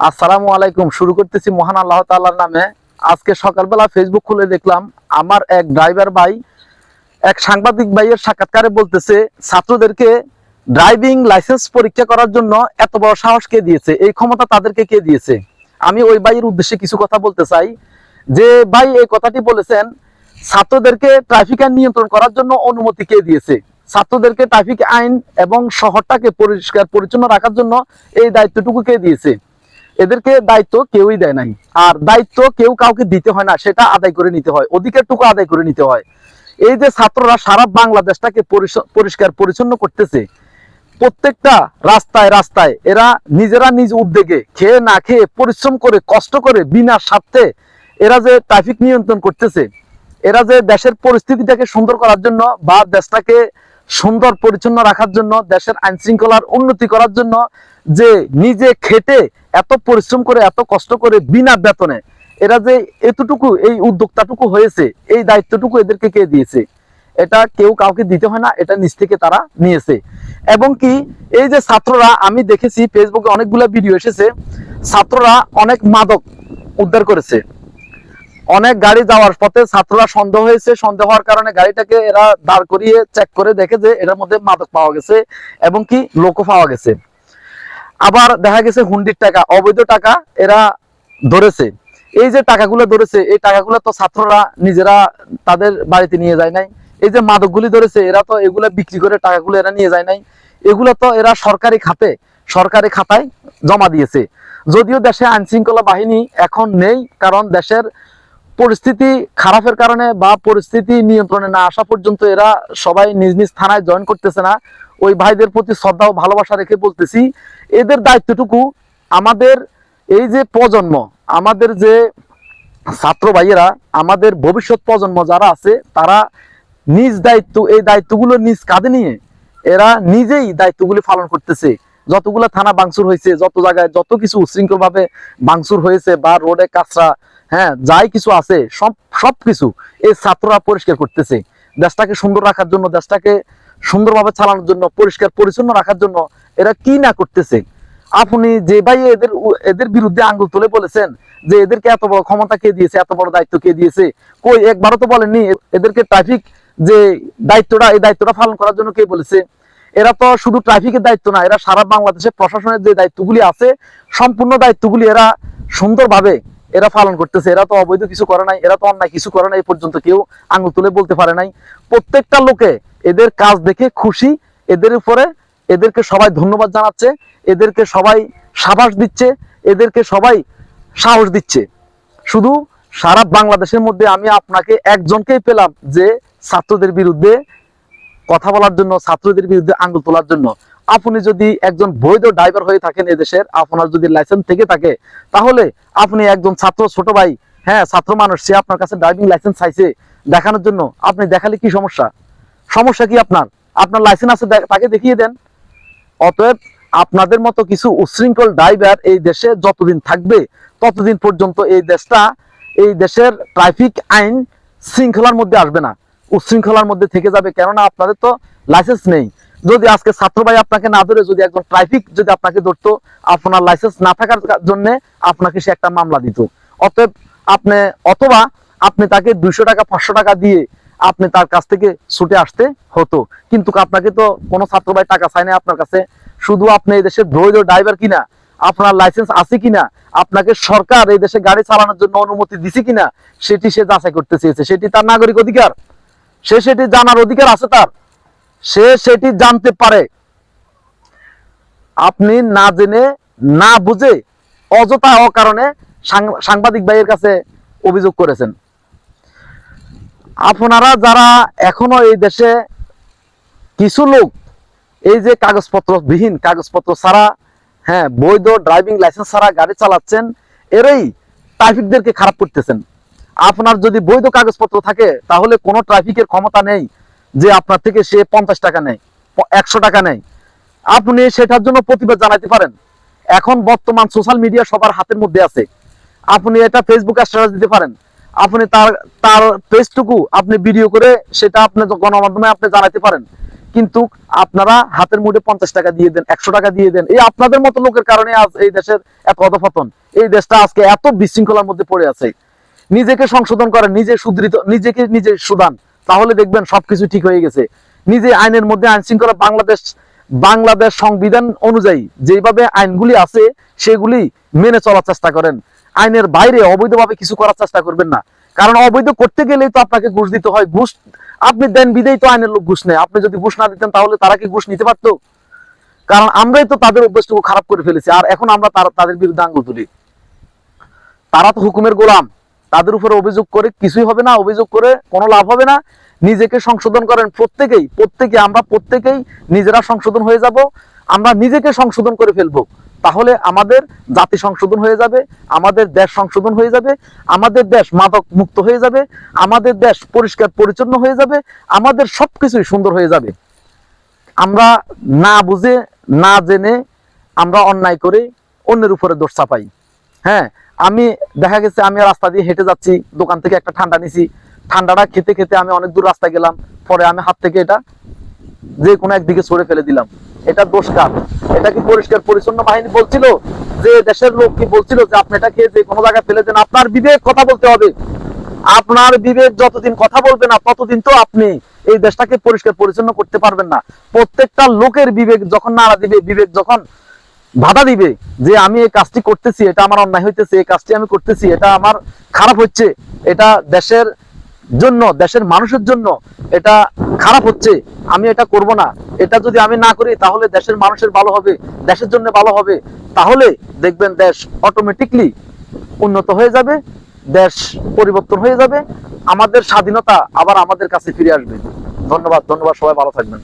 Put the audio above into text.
আসসালামু আলাইকুম। শুরু করতেছি মহান আল্লাহ তাআলার নামে। আজকে সকালবেলা ফেসবুক খুলে দেখলাম, আমার এক ড্রাইভার ভাই, এক সাংবাদিক ভাইয়ের সাক্ষাৎকারে বলতেছে, ছাত্রদেরকে ড্রাইভিং লাইসেন্স পরীক্ষা করার জন্য এত বড় সাহস কে দিয়েছে? এই ক্ষমতা তাদেরকে কে দিয়েছে? আমি ওই ভাইয়ের উদ্দেশ্যে কিছু কথা বলতে চাই। যে ভাই এই কথাটি বলেছেন, ছাত্রদেরকে ট্রাফিক আইন নিয়ন্ত্রণ করার জন্য অনুমতি কে দিয়েছে? ছাত্রদেরকে ট্রাফিক আইন এবং শহরটাকে পরিষ্কার, পরিচ্ছন্ন রাখার জন্য এই দায়িত্বটুকু কে দিয়েছে? এদেরকে দায়িত্ব কেউই দেয় নাই। আর দায়িত্ব কেউ কাউকে দিতে হয় না, সেটা আদায় করে নিতে হয়। অধিকারটুকু আদায় করে নিতে হয়। এই যে ছাত্ররা সারা বাংলাদেশটাকে পরিষ্কার পরিচ্ছন্ন করতেছে, প্রত্যেকটা রাস্তায় রাস্তায় এরা নিজেরা নিজ উদ্যোগে খেয়ে না খেয়ে পরিশ্রম করে, কষ্ট করে, বিনা স্বার্থে এরা যে ট্রাফিক নিয়ন্ত্রণ করতেছে, এরা যে দেশের পরিস্থিতিটাকে সুন্দর করার জন্য বা দেশটাকে সুন্দর পরিচ্ছন্ন রাখার জন্য, দেশের আইন শৃঙ্খলার উন্নতি করার জন্য যে নিজে খেটে এত পরিশ্রম করে, এত কষ্ট করে বিনা বেতনে এরা যে এতটুকু, এই উদ্যোক্তাটুকু হয়েছে, এই দায়িত্বটুকু এদেরকে কে দিয়েছে? এটা কেউ কাউকে দিতে হয় না, এটা নিজ থেকে তারা নিয়েছে। এবং কি, এই যে ছাত্ররা, আমি দেখেছি ফেসবুকে অনেকগুলো ভিডিও এসেছে, ছাত্ররা অনেক মাদক উদ্ধার করেছে। অনেক গাড়ি যাওয়ার পথে ছাত্ররা সন্দেহ হয়েছে, সন্দেহ হওয়ার কারণে গাড়িটাকে এরা দাঁড় করিয়ে চেক করে দেখে যে এটার মধ্যে মাদক পাওয়া গেছে এবং কি লোকও পাওয়া গেছে। আবার দেখা গেছে হুন্ডির টাকা, অবৈধ টাকা এরা ধরেছে। এই যে টাকাগুলো ধরেছে, এই টাকাগুলো তো ছাত্ররা নিজেরা তাদের বাড়িতে নিয়ে যায় নাই। এই যে মাদকগুলি ধরেছে, এরা তো এগুলো বিক্রি করে টাকাগুলো এরা নিয়ে যায় নাই। এগুলো তো এরা সরকারি খাতে, সরকারি খাতায় জমা দিয়েছে। যদিও দেশে আইন শৃঙ্খলা বাহিনী এখন নেই, কারণ দেশের পরিস্থিতি খারাপের কারণে বা পরিস্থিতি নিয়ন্ত্রণে না আসা পর্যন্ত এরা সবাই নিজ নিজ থানায় জয়েন করতেছে না। ওই ভাইদের প্রতি শ্রদ্ধা ও ভালোবাসা রেখে বলতেছি, এদের দায়িত্বটুকু আমাদের এই যে প্রজন্ম, আমাদের যে ছাত্র ভাইয়েরা, আমাদের ভবিষ্যৎ প্রজন্ম যারা আছে, তারা নিজ দায়িত্ব, এই দায়িত্বগুলো নিজ কাঁধে নিয়ে এরা নিজেই দায়িত্বগুলি পালন করতেছে। যতগুলো থানা বাংসুর হয়েছে, যত জায়গায় যত কিছু উশৃঙ্খল ভাবে বাংসুর হয়েছে বা রোডে কাঁচরা হ্যাঁ যাই কিছু আছে, সব সব কিছু এই ছাত্ররা পরিষ্কার করতেছে। দেশটাকে সুন্দর রাখার জন্য, দেশটাকে সুন্দরভাবে চালানোর জন্য, পরিষ্কার, পরিচ্ছন্ন রাখার জন্য এরা কি না করতেছে? আপনি যে ভাই এদের এদের বিরুদ্ধে আঙ্গুল তুলে বলেছেন যে এদেরকে এত বড় ক্ষমতা কে দিয়েছে, এত বড় দায়িত্ব কে দিয়েছে? কই, একবারও তো বলেননি, এদেরকে ট্রাফিক যে দায়িত্বটা, এই দায়িত্বটা পালন করার জন্য কে বলেছে? এরা তো শুধু ট্রাফিকের দায়িত্ব না, এরা সারা বাংলাদেশের প্রশাসনের যে দায়িত্বগুলি আছে, সম্পূর্ণ দায়িত্বগুলি এরা সুন্দরভাবে এরা পালন করতেছে, এরা তো অবৈধ কিছু করে নাই, এরা তো অন্যায় কিছু করে নাই পর্যন্ত কেউ আঙুল তুলে বলতে পারে নাই। প্রত্যেকটা লোকে এদের কাজ দেখে খুশি, এদের উপরে এদেরকে সবাই ধন্যবাদ জানাচ্ছে, এদেরকে সবাই সাবাস দিচ্ছে, এদেরকে সবাই সাহস দিচ্ছে। শুধু সারা বাংলাদেশের মধ্যে আমি আপনাকে একজনকেই পেলাম যে ছাত্রদের বিরুদ্ধে কথা বলার জন্য, ছাত্রদের বিরুদ্ধে আঙ্গুল তোলার জন্য। আপনি যদি একজন বৈধ ড্রাইভার হয়ে থাকেন এদেশের, আপনার যদি লাইসেন্স থেকে থাকে, তাহলে আপনি একজন ছাত্র, ছোট ভাই হ্যাঁ ছাত্র মানুষ, সে আপনার কাছে ড্রাইভিং লাইসেন্স চাইছে দেখানোর জন্য, আপনি দেখালে কি সমস্যা? সমস্যা কি আপনার? আপনার লাইসেন্স আছে তাকে দেখিয়ে দেন। অতএব আপনাদের মতো কিছু উচ্ছৃঙ্খল ড্রাইভার এই দেশে যতদিন থাকবে, ততদিন পর্যন্ত এই দেশটা, এই দেশের ট্রাফিক আইন শৃঙ্খলার মধ্যে আসবে না। উচ্ছৃঙ্খলার মধ্যে থেকে যাবে, কেননা আপনাদের তো লাইসেন্স নেই। যদি আজকে ছাত্র ভাই আপনাকে না ধরে, যদি একজন ট্রাফিক যদি আপনাকে ধরতো, আপনার লাইসেন্স না থাকার জন্য আপনাকে সে একটা মামলা দিত। অতএব আপনি, অথবা আপনি তাকে দুইশো টাকা, পাঁচশো টাকা দিয়ে আপনি তার কাছ থেকে ছুটে আসতে হতো। কিন্তু আপনাকে তো কোনো ছাত্র ভাই টাকা চায় না আপনার কাছে। শুধু আপনি এই দেশের বৈধ ড্রাইভার কিনা, আপনার লাইসেন্স আছে কিনা, আপনাকে সরকার এই দেশে গাড়ি চালানোর জন্য অনুমতি দিছে কিনা, সেটি সে যাচাই করতে চেয়েছে। সেটি তার নাগরিক অধিকার। সে সেটি জানার অধিকার আছে তার। সে সেটি জানতে পারে। আপনি না জেনে, না বুঝে অযথা অকারণে সাংবাদিক ভাইয়ের কাছে অভিযোগ করেছেন। আপনারা যারা এখনও এই দেশে কিছু লোক, এই যে কাগজপত্র বিহীন কাগজপত্র ছাড়া হ্যাঁ বৈধ ড্রাইভিং লাইসেন্স ছাড়া গাড়ি চালাচ্ছেন, এরাই ট্রাফিকদেরকে খারাপ করতেছেন। আপনার যদি বৈধ কাগজপত্র থাকে, তাহলে কোনো ট্রাফিকের ক্ষমতা নেই। যে আপনার থেকে সে পঞ্চাশ টাকা নেয় একশো টাকা নেয়। আপনি সেটার জন্য প্রতিবাদ জানাতে পারেন। এখন বর্তমান সোশ্যাল মিডিয়া সবার হাতের মধ্যে আছে। আপনি এটা ফেসবুকে স্ট্যাটাস দিতে পারেন। আপনি তার তার পেজটুকু আপনি ভিডিও করে সেটা আপনি গণমাধ্যমে আপনি জানাতে পারেন। কিন্তু আপনারা হাতের মুঠে পঞ্চাশ টাকা দিয়ে দেন, একশো টাকা দিয়ে দেন। এই আপনাদের মতো লোকের কারণে আজ এই দেশের এত অধপতন। এই দেশটা আজকে এত বিশৃঙ্খলার মধ্যে পড়ে আছে। নিজেকে সংশোধন করেন, নিজে সুদৃঢ়, নিজেকে নিজে সুদান। তাহলে দেখবেন সবকিছু ঠিক হয়ে গেছে। নিজে আইনের মধ্যে আইন শৃঙ্খলা বাংলাদেশ বাংলাদেশ সংবিধান অনুযায়ী যেভাবে আইনগুলি আছে, সেগুলি মেনে চলার চেষ্টা করেন। আইনের বাইরে অবৈধভাবে কিছু করার চেষ্টা করবেন না। কারণ অবৈধ করতে গেলেই তো আপনাকে ঘুষ দিতে হয়। ঘুষ, আপনি দেন বিদেই তো আইনের লোক ঘুষ নেয়। আপনি যদি ঘুষ না দিতেন তাহলে তারা কি ঘুষ নিতে পারতো? কারণ আমরাই তো তাদের অভ্যাসটুকু খারাপ করে ফেলেছি। আর এখন আমরা তাদের বিরুদ্ধে আঙ্গুল তুলি। তারা তো হুকুমের গোলাম। তাদের উপরে অভিযোগ করে কিছুই হবে না, অভিযোগ করে কোনো লাভ হবে না। নিজেকে সংশোধন করেন প্রত্যেকেই, প্রত্যেকে, আমরা প্রত্যেকেই নিজেরা সংশোধন হয়ে যাব, আমরা নিজেকে সংশোধন করে ফেলব। তাহলে আমাদের জাতি সংশোধন হয়ে যাবে, আমাদের দেশ সংশোধন হয়ে যাবে, আমাদের দেশ মাদক মুক্ত হয়ে যাবে, আমাদের দেশ পরিষ্কার পরিচ্ছন্ন হয়ে যাবে, আমাদের সবকিছুই সুন্দর হয়ে যাবে। আমরা না বুঝে, না জেনে আমরা অন্যায় করে অন্যের উপরে দোষ চাপাই। হ্যাঁ আমি দেখা গেছে আমি রাস্তা দিয়ে হেঁটে যাচ্ছি, দোকান থেকে একটা ঠান্ডা নিছি। ঠান্ডাটা খেতে খেতে আমি অনেক দূর রাস্তা গেলাম, পরে আমি হাত থেকে এটা যে কোনো একদিকে সরে ফেলে দিলাম। এটা দোষ কার? এটা কি পরিষ্কার পরিচ্ছন্ন বাহিনী বলছিল? যে দেশের লোক কি বলছিল যে আপনি এটা খেয়ে যে কোনো জায়গায় ফেলে দেন? আপনার বিবেক কথা বলতে হবে। আপনার বিবেক যতদিন কথা বলবে না, ততদিন তো আপনি এই দেশটাকে পরিষ্কার পরিচ্ছন্ন করতে পারবেন না। প্রত্যেকটা লোকের বিবেক যখন নাড়া দিবে, বিবেক যখন বাধা দিবে যে আমি এই কাজটি করতেছি, এটা আমার অন্যায় হইতেছে, এই কাজটি আমি করতেছি, এটা আমার খারাপ হচ্ছে, এটা দেশের জন্য, দেশের মানুষের জন্য এটা খারাপ হচ্ছে, আমি এটা করব না। এটা যদি আমি না করি, তাহলে দেশের মানুষের ভালো হবে, দেশের জন্য ভালো হবে। তাহলে দেখবেন দেশ অটোমেটিকলি উন্নত হয়ে যাবে, দেশ পরিবর্তন হয়ে যাবে, আমাদের স্বাধীনতা আবার আমাদের কাছে ফিরে আসবে। ধন্যবাদ ধন্যবাদ, সবাই ভালো থাকবেন।